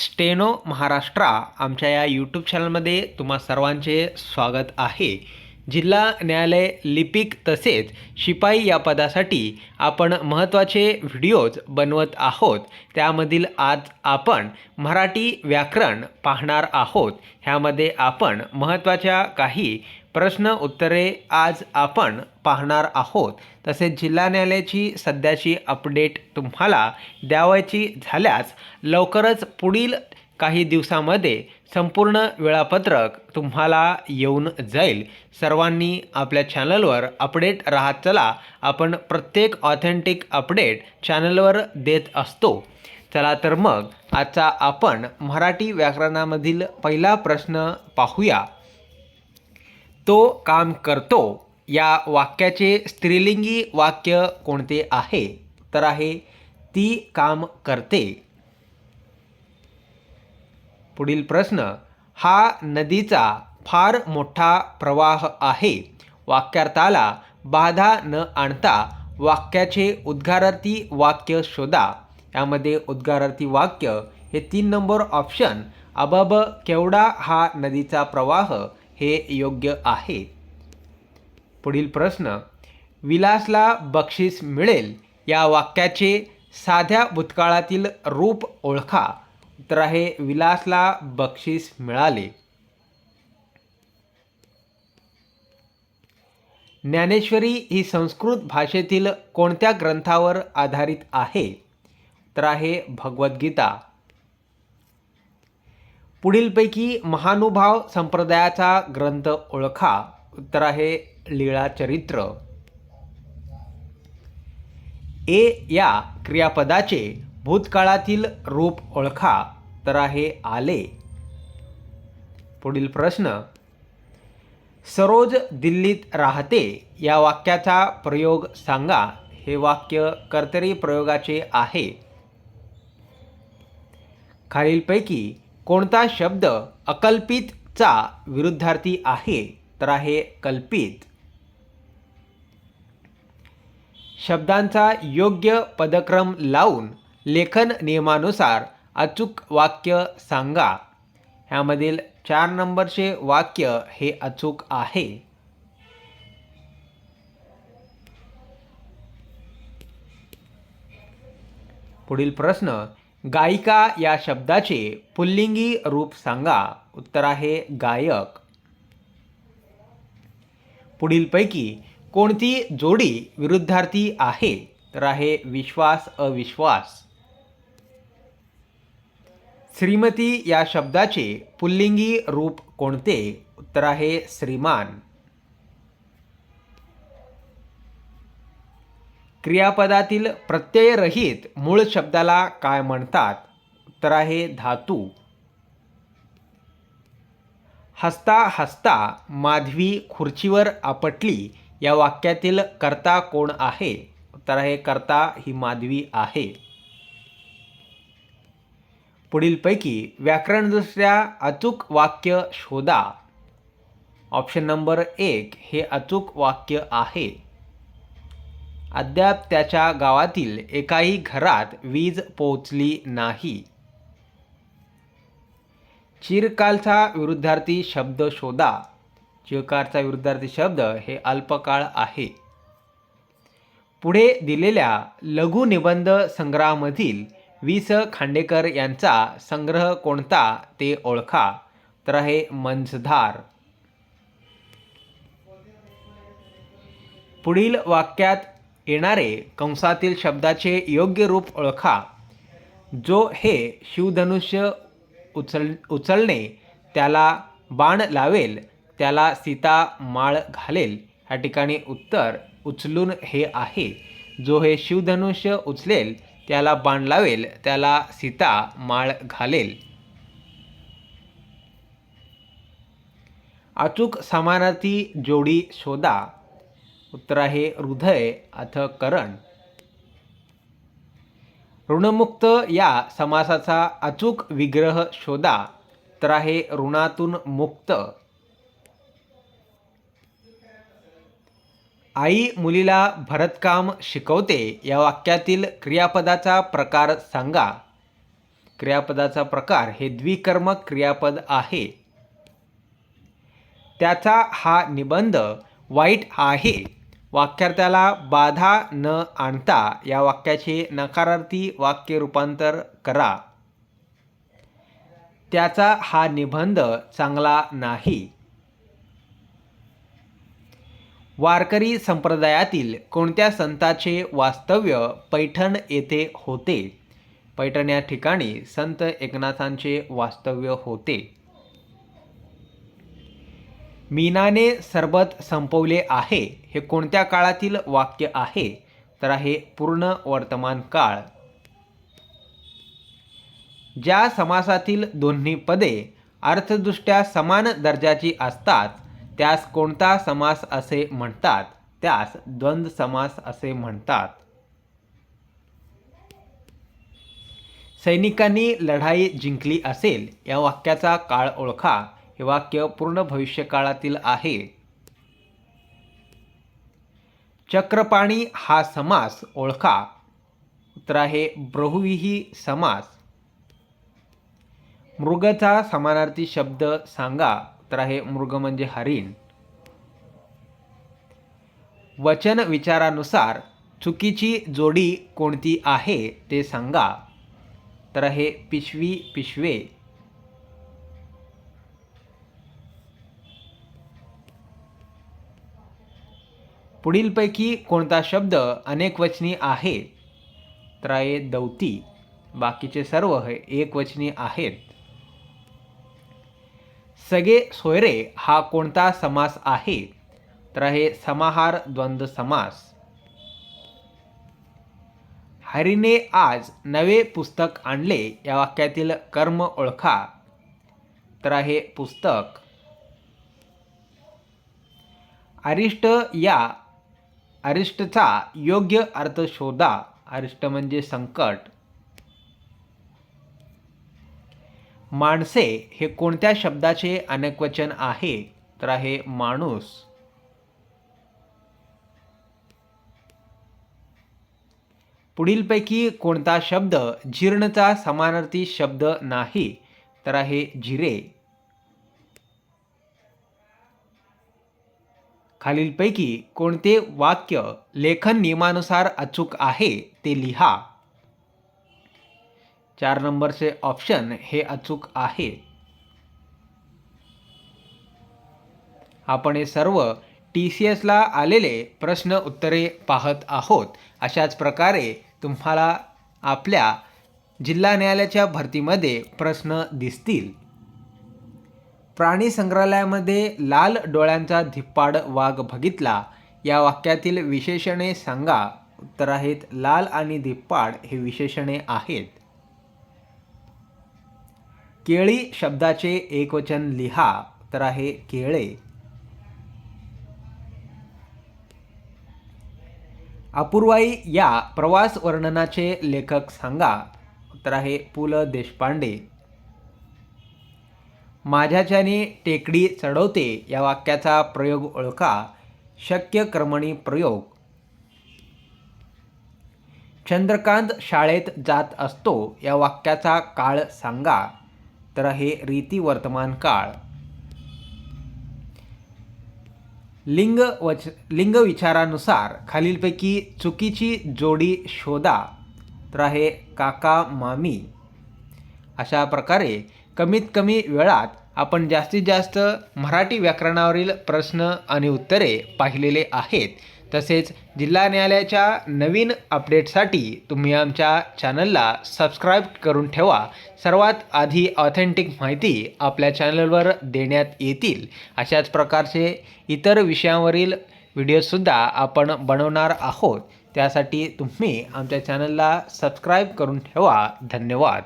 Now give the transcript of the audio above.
Steno Maharashtra आमच्या या YouTube चॅनलमध्ये तुम्हा सर्वांचे स्वागत आहे. जिल्हा न्यायालय लिपिक तसेच शिपाई या पदासाठी आपण महत्त्वाचे व्हिडिओज बनवत आहोत. त्यामधील आज आपण मराठी व्याकरण पाहणार आहोत. ह्यामध्ये आपण महत्त्वाच्या काही प्रश्न उत्तरे आज आपण पाहणार आहोत. तसेच जिल्हा न्यायालयाची सध्याची अपडेट तुम्हाला द्यावायची झाल्यास लवकरच पुढील काही दिवसामध्ये संपूर्ण वेळापत्रक तुम्हाला येऊन जाईल. सर्वांनी आपल्या चॅनलवर अपडेट राहत चला. आपण प्रत्येक ऑथेंटिक अपडेट चॅनलवर देत असतो. चला तर मग आजचा आपण मराठी व्याकरणामधील पहिला प्रश्न पाहूया. तो काम करतो. या वाक्याचे स्त्रीलिंगी वाक्य कोणते आहे? तर आहे ती काम करते. पुढील प्रश्न हा नदीचा फार मोठा प्रवाह आहे. वाक्यार्थाला बाधा न आणता वाक्याचे उद्गारार्थी वाक्य शोधा. यामध्ये उद्गारार्थी वाक्य हे तीन नंबर ऑप्शन. अबब केवढा हा नदीचा प्रवाह? हे योग्य आहे. पुढील प्रश्न विलासला बक्षीस मिळेल या वाक्याचे साध्या भूतकाळातील रूप ओळखा. तर आहे विलासला बक्षीस मिळाले. ज्ञानेश्वरी ही संस्कृत भाषेतील कोणत्या ग्रंथावर आधारित आहे? तर आहे भगवद्गीता. पुढीलपैकी महानुभाव संप्रदायाचा ग्रंथ ओळखा. उत्तर आहे लीळा चरित्र. ए या क्रियापदाचे भूतकाळातील रूप ओळखा. तर आहे आले. पुढील प्रश्न. सरोज दिल्लीत राहते या वाक्याचा प्रयोग सांगा. हे वाक्य कर्तरी प्रयोगाचे आहे. खालीलपैकी कोणता शब्द अकल्पितचा विरुद्धार्थी आहे? तर आहे कल्पित. शब्दांचा योग्य पदक्रम लावून लेखन नियमानुसार अचूक वाक्य सांगा. ह्यामधील चार नंबरचे वाक्य हे अचूक आहे. पुढील प्रश्न गायिका या शब्दाचे पुल्लिंगी रूप सांगा. उत्तर आहे गायक. पुढीलपैकी कोणती जोडी विरुद्धार्थी आहे? तर आहे विश्वास अविश्वास. श्रीमती या शब्दाचे पुल्लिंगी रूप कोणते? उत्तर आहे श्रीमान. क्रियापदातील प्रत्ययरहित मूळ शब्दाला काय म्हणतात? तर आहे धातू. हसता हसता माधवी खुर्चीवर आपटली. या वाक्यातील कर्ता कोण आहे? तर आहे कर्ता ही माधवी आहे. पुढीलपैकी व्याकरणदृष्ट्या अचूक वाक्य शोधा. ऑप्शन नंबर एक हे अचूक वाक्य आहे. अद्याप त्याच्या गावातील एकाही घरात वीज पोचली नाही. चिरकालचा विरुद्धार्थी शब्द शोधा. चिरकालचा विरुद्धार्थी शब्द हे अल्पकाळ आहे. पुढे दिलेल्या लघुनिबंध संग्रहामधील वि स खांडेकर यांचा संग्रह कोणता ते ओळखा. तर आहे मंझधार. पुढील वाक्यात येणारे कंसातील शब्दाचे योग्य रूप ओळखा जो हे शिवधनुष्य उचल उचलणे त्याला बाण लावेल त्याला सीता माळ घालेल या ठिकाणी उत्तर उचलून हे आहे. जो हे शिवधनुष्य उचलेल त्याला बाण लावेल त्याला सीता माळ घालेल. अचूक समानार्थी जोडी शोधा. उत्तर आहे हृदय अथ करण. ऋणमुक्त या समासाचा अचूक विग्रह शोधा. तर आहे ऋणातून मुक्त. आई मुलीला भरतकाम शिकवते या वाक्यातील क्रियापदाचा प्रकार सांगा. क्रियापदाचा प्रकार हे द्विकर्मक क्रियापद आहे. त्याचा हा निबंध वाईट आहे. वाक्यार्थ्याला बाधा न आणता या वाक्याचे नकारार्थी वाक्य रूपांतर करा. त्याचा हा निबंध चांगला नाही. वारकरी संप्रदायातील कोणत्या संताचे वास्तव्य पैठण येथे होते? पैठण या ठिकाणी संत एकनाथांचे वास्तव्य होते. मीनाने सरबत संपवले आहे. हे कोणत्या काळातील वाक्य आहे? तर आहे पूर्ण वर्तमान काळ. ज्या समासातील दोन्ही पदे अर्थदृष्ट्या समान दर्जाची असतात त्यास कोणता समास असे म्हणतात? त्यास द्वंद्व समास असे म्हणतात. सैनिकांनी लढाई जिंकली असेल या वाक्याचा काळ ओळखा. हे वाक्य पूर्ण भविष्यकाळातील आहे. चक्रपाणी हा समास ओळखा. उत्तर आहे ब्रहुविही समास. मृगचा समानार्थी शब्द सांगा. उत्तर आहे मृग म्हणजे हरिण. वचन विचारानुसार चुकीची जोडी कोणती आहे ते सांगा. तर आहे पिशवी पिशवे. पुढीलपैकी कोणता शब्द अनेकवचनी आहे तर आहे? दौती बाकीचे सर्व हे एकवचनी आहेत. सगे सोयरे हा कोणता समास आहे? तर आहे समाहार द्वंद्व समास. हरीने आज नवे पुस्तक आणले या वाक्यातील कर्म ओळखा. तर आहे पुस्तक. अरिष्ट या अरिष्टचा योग्य अर्थ शोधा. अरिष्ट म्हणजे संकट. माणसे हे कोणत्या शब्दाचे अनेकवचन आहे? तर आहे माणूस. पुढीलपैकी कोणता शब्द जीर्णचा समानार्थी शब्द नाही? तर आहे जिरे. खालीलपैकी कोणते वाक्य लेखन नियमानुसार अचूक आहे ते लिहा. चार नंबरचे ऑप्शन हे अचूक आहे. आपण हे सर्व टी सी एसला आलेले प्रश्न उत्तरे पाहत आहोत. अशाच प्रकारे तुम्हाला आपल्या जिल्हा न्यायालयाच्या भरतीमध्ये प्रश्न दिसतील. प्राणी संग्रहालयामध्ये लाल डोळ्यांचा धिप्पाड वाघ बघितला. या वाक्यातील विशेषणे सांगा. उत्तर आहेत लाल आणि धिप्पाड हे विशेषणे आहेत. केळी शब्दाचे एकवचन लिहा. तर आहे केळे. अपूर्वाई या प्रवास वर्णनाचे लेखक सांगा. तर आहे पु ल देशपांडे. माझ्याच्याने टेकडी चढवते या वाक्याचा प्रयोग ओळखा. शक्य क्रमणी प्रयोग. चंद्रकांत शाळेत जात असतो या वाक्याचा काळ सांगा. तर हे रीती वर्तमान काळ. लिंग वच लिंग विचारानुसार खालीलपैकी चुकीची जोडी शोधा. तर आहे काका मामी. अशा प्रकारे कमीत कमी वेळात आपण जास्तीत जास्त मराठी व्याकरणावरील प्रश्न आणि उत्तरे पाहिलेले आहेत. तसेच जिल्हा न्यायालयाच्या नवीन अपडेटसाठी तुम्ही आमच्या चॅनलला सबस्क्राईब करून ठेवा. सर्वात आधी ऑथेंटिक माहिती आपल्या चॅनलवर देण्यात येतील. अशाच प्रकारचे इतर विषयांवरील व्हिडिओसुद्धा आपण बनवणार आहोत. त्यासाठी तुम्ही आमच्या चॅनलला सबस्क्राईब करून ठेवा. धन्यवाद.